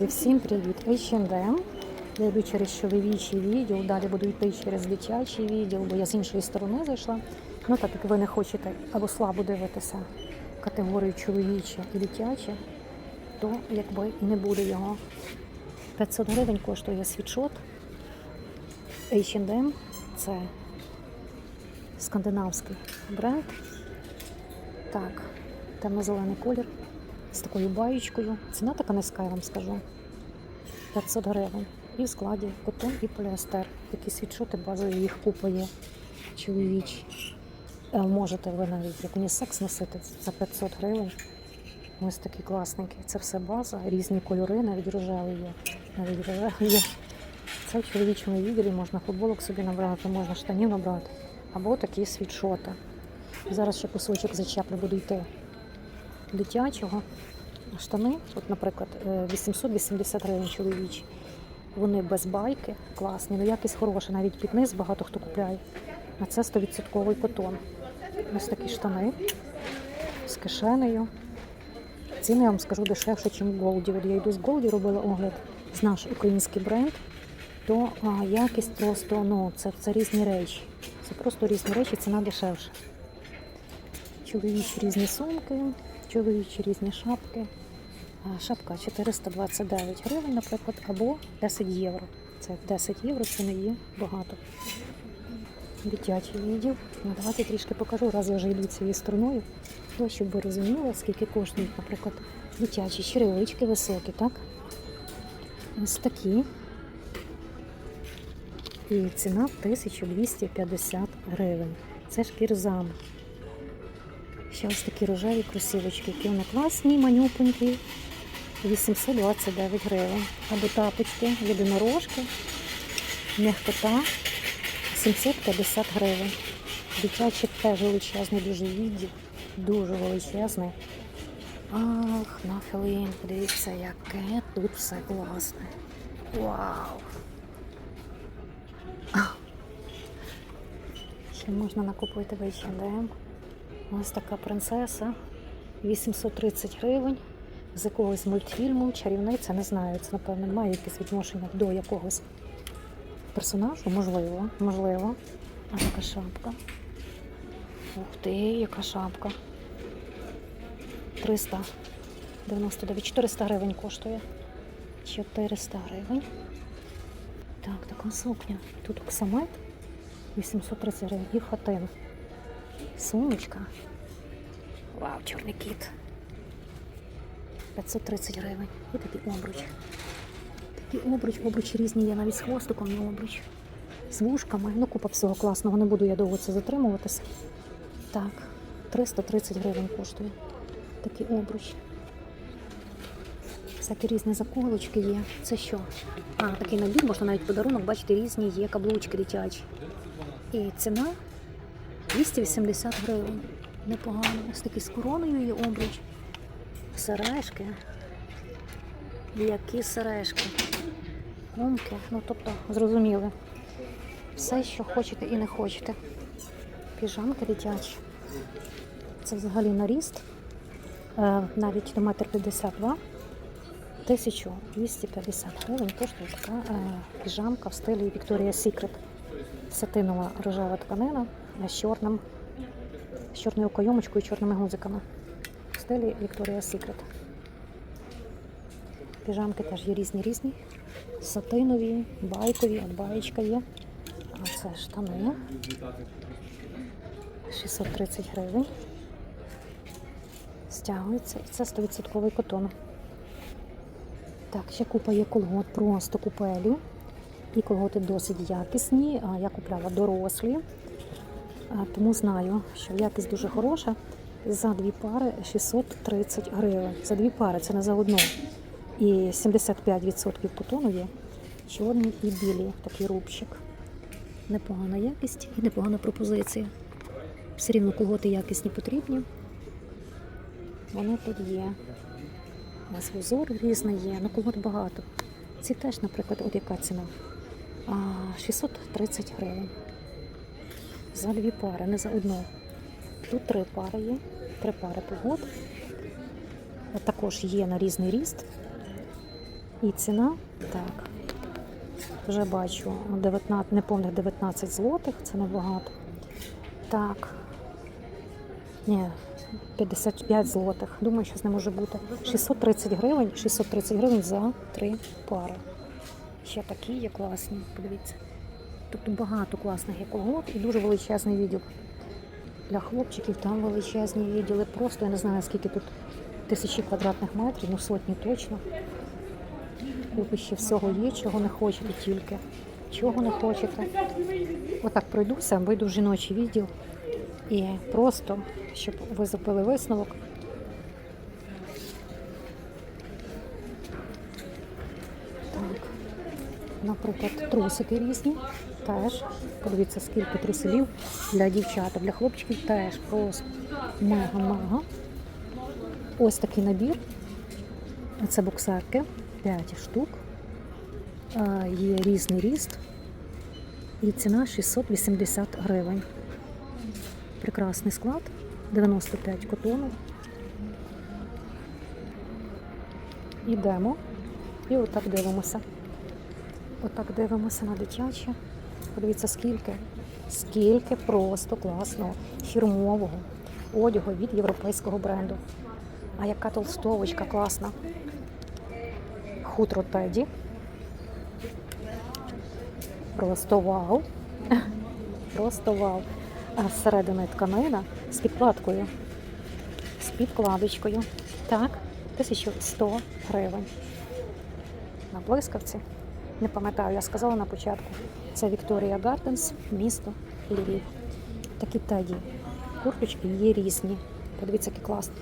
Всім привіт! H&M. Я йду через чоловічий відділ, далі буду йти через дитячий відділ, бо я з іншої сторони зайшла. Ну так як ви не хочете або слабо дивитися категорію чоловіче і дитяче, то якби і не буде його. 500 гривень коштує світшот. H&M – це скандинавський бренд. Так, темно-зелений колір з такою баєчкою. Ціна така низька, я вам скажу. 500 гривень. І в складі котон і поліестер. Такі світшоти базові їх купа є чоловічі. Е, Можете ви навіть як унісекс носити за 500 гривень. Ось такі класненькі. Це все база, різні кольори, навіть рожевий є. Навіть рожевий є. Це в чоловічому відділі можна футболок собі набрати, можна штанів набрати. Або такі світшоти. Зараз ще кусочок зачеплю, буду йти дитячого. Штани, от, наприклад, е, 880 гривень чоловічі. Вони без байки, класні, ну якість хороша, навіть під низ багато хто купляє. А це 100% котон. Ось такі штани з кишенею. Ціни я вам скажу дешевше, ніж Голді. От я йду з Голді, робила огляд з наш український бренд, то а, якість просто ну, це, це різні речі. Це просто різні речі, ціна дешевша. Чоловічі різні сумки, чоловічі різні шапки. Шапка 429 гривень, наприклад, або 10 євро. Це 10 євро, це не є багато. Дитячий відділ. Ну, давайте трішки покажу, раз я вже йду цією стороною, то щоб ви розуміли, скільки коштують, наприклад, дитячі черевички високі, так? Ось такі. І ціна 1250 гривень. Це ж кірзам. Ще ось такі рожеві кросівочки, які вони класні, манюпенькі. 829 гривень. Або тапочки, єдинорожки, м'якота 750 гривень. Дитячий теж величезний, дуже відділ, дуже величезний. Ах, на хвилин, подивіться, яке тут все класне. Вау! Ще можна накупити в H&M. Ось така принцеса. 830 гривень. З якогось мультфільму, чарівниця, не знаю, це, напевно, має якесь відношення до якогось персонажу, можливо, можливо. А така шапка. Ух ти, яка шапка. 399, 400 гривень коштує. 400 гривень. Так, така сукня. Тут оксамит 830 гривень і хатин. Сумочка. Вау, чорний кіт. 530 гривень. І такий обруч. Такий обруч, обручі різні є, навіть з хвостиком є обруч. З вушками. Ну, купа всього класного, не буду я довго це затримуватися. Так, 330 гривень коштує. Такий обруч. Всякі різні заколочки є. Це що? А, такий набір, можна навіть подарунок, бачите, різні є каблучки дитячі. І ціна 280 гривень. Непогано. Ось такий з короною є обруч. Сережки. Які сережки? Гумки. Ну, тобто, зрозуміли. Все, що хочете і не хочете. Піжамки дитячі. Це взагалі наріст. Е, навіть до метр 52. 1250 гривень коштує така е, піжамка в стилі Victoria's Secret. Сатинова рожева тканина з чорним, з чорною кайомочкою і чорними гудзиками. В стилі Victoria's Secret. Піжамки теж є різні різні. Сатинові, байкові, от баєчка є. А це штани. 630 гривень. Стягується. І це 100% котон. Так, ще купа є колгот, просто купелі. І колготи досить якісні. Я купляла дорослі, тому знаю, що якість дуже хороша. За дві пари 630 гривень. За дві пари, це не за одну. І 75% котону є. Чорний і білі, такий рубчик. Непогана якість і непогана пропозиція. Все рівно колготи якісні потрібні. Вони тут є. У нас узор різний є, ну колгот багато. Ці теж, наприклад, от яка ціна? 630 гривень. За дві пари, не за одну. Тут три пари є, три пари колгот. Також є на різний ріст. І ціна, так, вже бачу, 19, неповних 19 злотих, це небагато. Так. Ні, 55 злотих. Думаю, що це не може бути. 630 гривень, 630 гривень за три пари. Ще такі є класні, подивіться. Тобто багато класних є і дуже величезний відділ. Для хлопчиків там величезні відділи. Просто я не знаю, скільки тут тисячі квадратних метрів, ну сотні точно. Купище всього є, чого не хочете тільки. Чого не хочете. Отак пройдуся, вийду в жіночий відділ і просто, щоб ви зробили висновок. Так. Наприклад, трусики різні. Теж. Подивіться, скільки трусилів для дівчаток, для хлопчиків теж просто мега-мега. Ось такий набір. Це боксерки, 5 штук. А, Є різний ріст. І ціна 680 гривень. Прекрасний склад, 95 котону. Ідемо і отак дивимося. Отак дивимося на дитяче. Подивіться, скільки, скільки просто класного фірмового одягу від європейського бренду. А яка толстовочка класна. Хутро Теді. Просто вау. Просто вау. А зсередини тканина з підкладкою. З підкладочкою. Так, 1100 гривень. На блискавці. Не пам'ятаю, я сказала на початку. Це Вікторія Гарденс, місто Львів. Такі теді. Курточки є різні. Подивіться, які класні.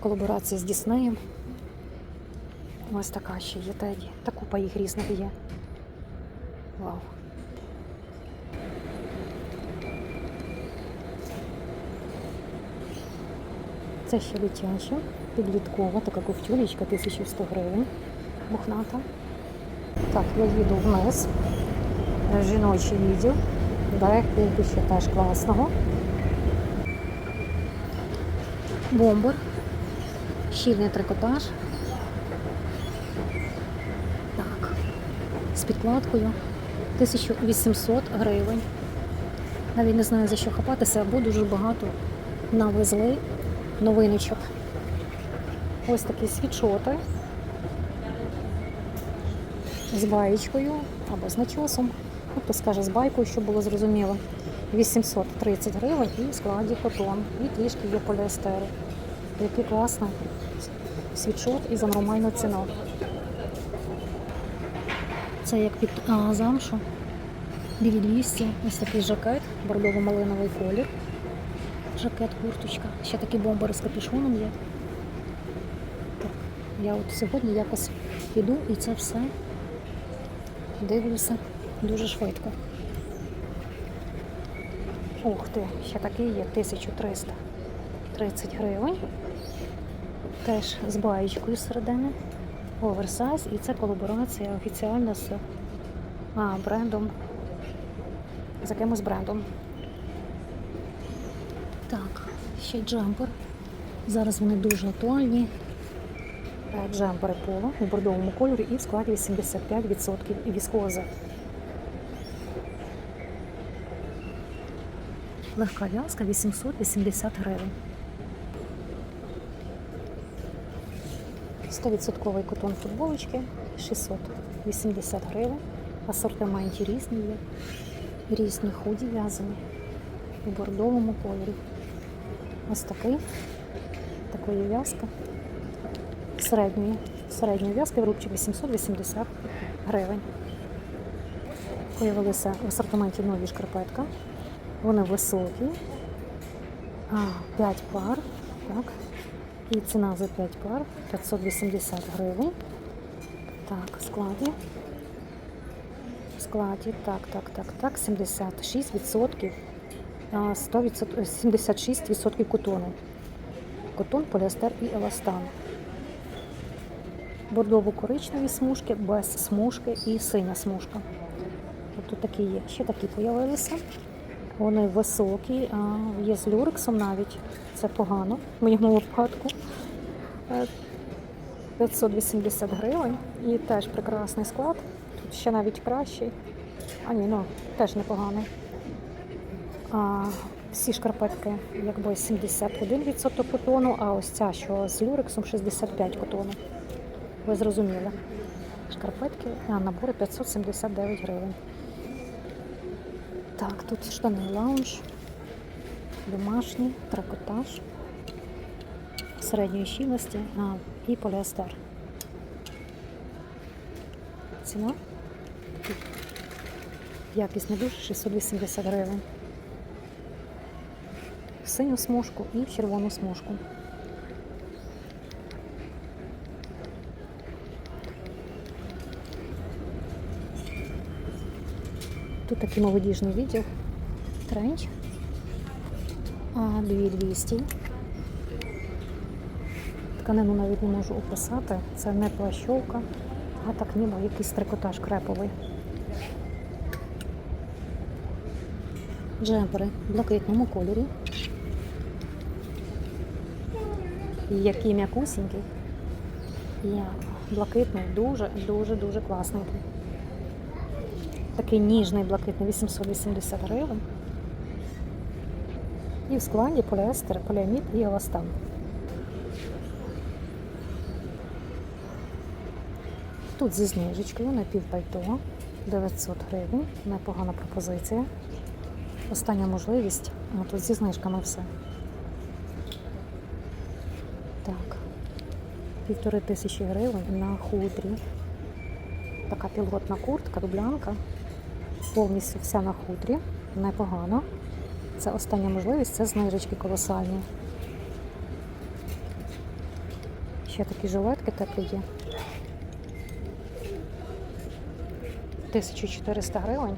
Колаборація з Діснеєм. Ось така ще є теді. Та купа їх різних є. Вау. Це ще дитяча, підліткова, така ковтюлечка, 1100 гривень. Мохната. Так, я їду вниз. Жіночий відділ. Де ще теж класного. Бомбер. Щільний трикотаж. Так. З підкладкою. 1800 гривень. Навіть не знаю за що хапатися, або дуже багато навезли новиночок. Ось такі світшоти з баєчкою або з начосом. Хто скаже з байкою, щоб було зрозуміло. 830 гривень і в складі котон. І трішки є поліестеру. Який класний світшот і за нормальну ціну. Це як під а, замшу. 2200. Ось такий жакет, бордово-малиновий колір. Жакет, курточка. Ще такі бомбери з капюшоном є. Так, я от сьогодні якось піду і це все дивлюся дуже швидко. Ух ти, ще такий є 1330 гривень. Теж з баєчкою середини. Оверсайз. І це колаборація офіціальна з а, брендом. З якимось брендом. Так, ще й джемпер. Зараз вони дуже актуальні. Джемпери поло у бордовому кольорі і в складі 85% віскози. Легка в'язка 880 гривень. 100% котон футболочки 680 гривень. Асортименті різні є. Різні худі в'язані у бордовому кольорі. Ось такий. Такої в'язка. Середньої. Середньої в'язки в рубчик 880 гривень. Появилися в асортименті нові шкарпетка. Вони високі. А, 5 пар. Так. І ціна за 5 пар 580 гривень. Так, складі. В складі, так, так, так, так, 76%. 100%, 76% котону. Котон, поліестер і еластан. Бордово-коричневі смужки, без смужки і синя смужка. Тут такі є. Ще такі з'явилися. Вони високі, є з люрексом навіть. Це погано в моєму випадку. Е, 580 гривень і теж прекрасний склад. Тут ще навіть кращий. А ні, ну теж непоганий. А, всі шкарпетки якби 71% котону, а ось ця, що з люрексом 65 котону. Ви зрозуміли. Шкарпетки, а набори 579 гривень. Так, тут штани лаунж, домашній, трикотаж, середньої щільності а, і поліестер. Ціна? Якість не дуже 680 гривень. В синю смужку і в червону смужку. Тут такий молодіжний відділ. Тренч. А, 2200. Тканину навіть не можу описати. Це не плащовка, а так ніби якийсь трикотаж креповий. Джемпери в блакитному кольорі. Який м'якусінький. Я блакитний, дуже, дуже, дуже класненький. Такий ніжний блакитний 880 гривень. І в складі поліестер, поліамід і еластан. Тут зі знижечкою на півпальто 900 гривень. Непогана пропозиція. Остання можливість. Тут зі знижками все. Так. Півтори тисячі гривень на хутрі. Така пілотна куртка, дублянка. Повністю вся на хутрі. Непогано. Це остання можливість, це знижечки колосальні. Ще такі жилетки теплі є. 1400 гривень.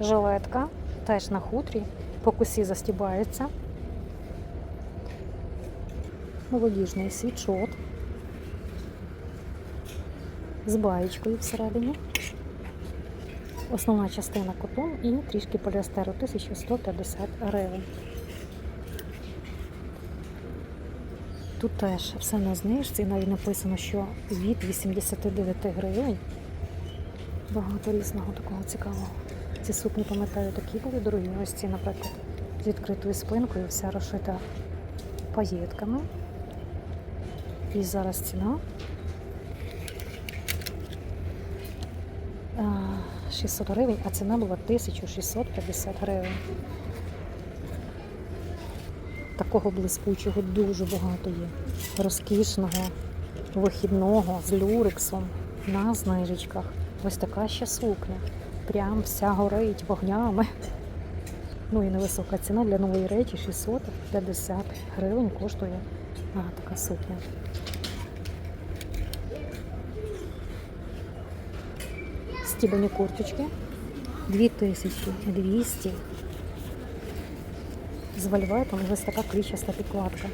Жилетка теж на хутрі. По кусі застібається. Молодіжний світшот. З баєчкою всередині. Основна частина котон і трішки поліестеру 1150 гривень. Тут теж все на знижці, навіть написано, що від 89 гривень. Багато різного такого цікавого. Ці сукні, пам'ятаю, такі були дорогі. Ось ці, наприклад, з відкритою спинкою, вся розшита паєтками. І зараз ціна. А, 600 гривень, а ціна була 1650 гривень. Такого блискучого дуже багато є. Розкішного, вихідного з люрексом на знижечках. Ось така ще сукня. Прям вся горить вогнями. Ну і невисока ціна для нової речі 650 гривень коштує а, така сукня. Стібані курточки 2200 з вельветом ось така клічаста підкладка.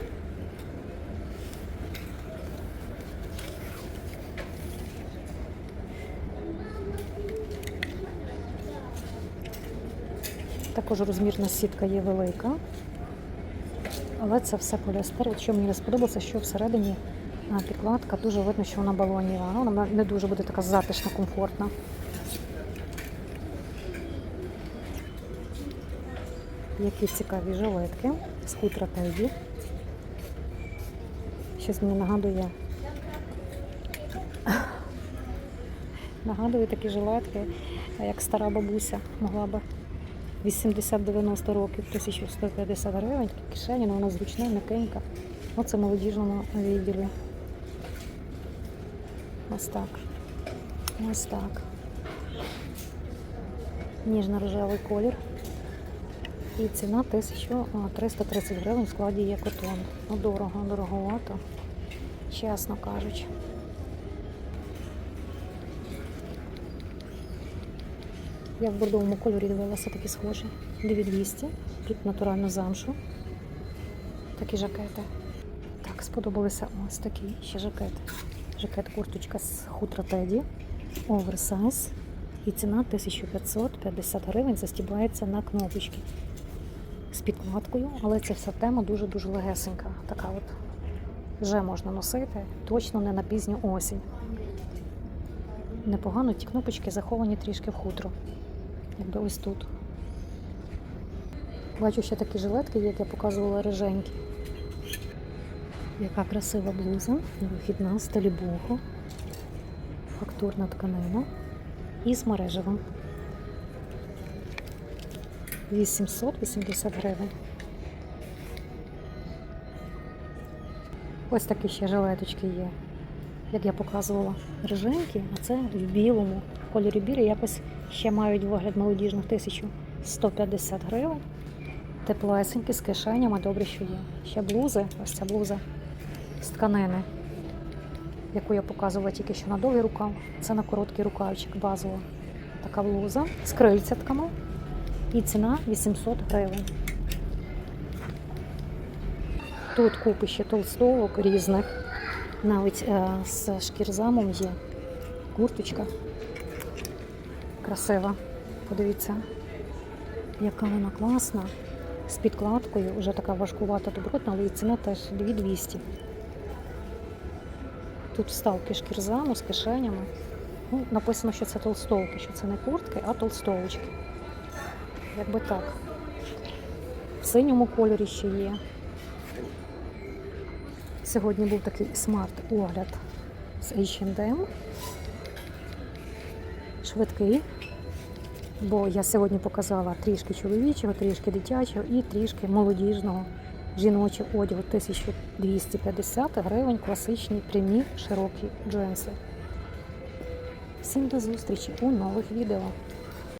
Також розмірна сітка є велика, але це все поліестер. От Що мені не сподобалося, що всередині підкладка дуже видно, що вона балоніва. Вона не дуже буде така затишна, комфортна. Які цікаві жилетки з хутра Теді. Щось мені нагадує. Нагадує такі жилетки, як стара бабуся могла би 80-90 років, 1150 гривень, кишені, але вона зручна, м'якенька. Оце молодіжному відділі. Ось так. Ось так. Ніжно-рожевий колір. І ціна 1330 гривень в складі є котон. Ну, дорого, дороговато, чесно кажучи. Я в бордовому кольорі дивилася такі схожі. 2200 під натуральну замшу. Такі жакети. Так, сподобалися ось такі ще жакети. Жакет курточка з хутра Теді. Оверсайз. І ціна 1550 гривень застібається на кнопочки з підкладкою, але ця вся тема дуже-дуже легесенька. Така от вже можна носити, точно не на пізню осінь. Непогано ті кнопочки заховані трішки в хутро. Якби ось тут. Бачу ще такі жилетки, як я показувала риженькі. Яка красива блуза, вихідна талібуху, фактурна тканина і з. 880 гривень. Ось такі ще жилеточки є, як я показувала, риженькі, а це в білому кольорі бірі якось ще мають вигляд молодіжних 1150 гривень. Теплесенькі з кишенями, добре, що є. Ще блузи, ось ця блуза з тканини, яку я показувала тільки що на довгий рукав. Це на короткий рукавчик базова. Така блуза з крильцятками. І ціна 800 гривень. Тут купи ще толстовок різних. Навіть е, з шкірзамом є. Курточка. Красива. Подивіться, яка вона класна. З підкладкою, вже така важкувата добротна, але і ціна теж 2200. Тут вставки шкірзаму з кишенями. Ну, написано, що це толстовки, що це не куртки, а толстовочки. Якби так. В синьому кольорі ще є. Сьогодні був такий смарт-огляд з H&M. Швидкий, бо я сьогодні показала трішки чоловічого, трішки дитячого і трішки молодіжного жіночого одягу 1250 гривень, класичні прямі широкі джинси. Всім до зустрічі у нових відео.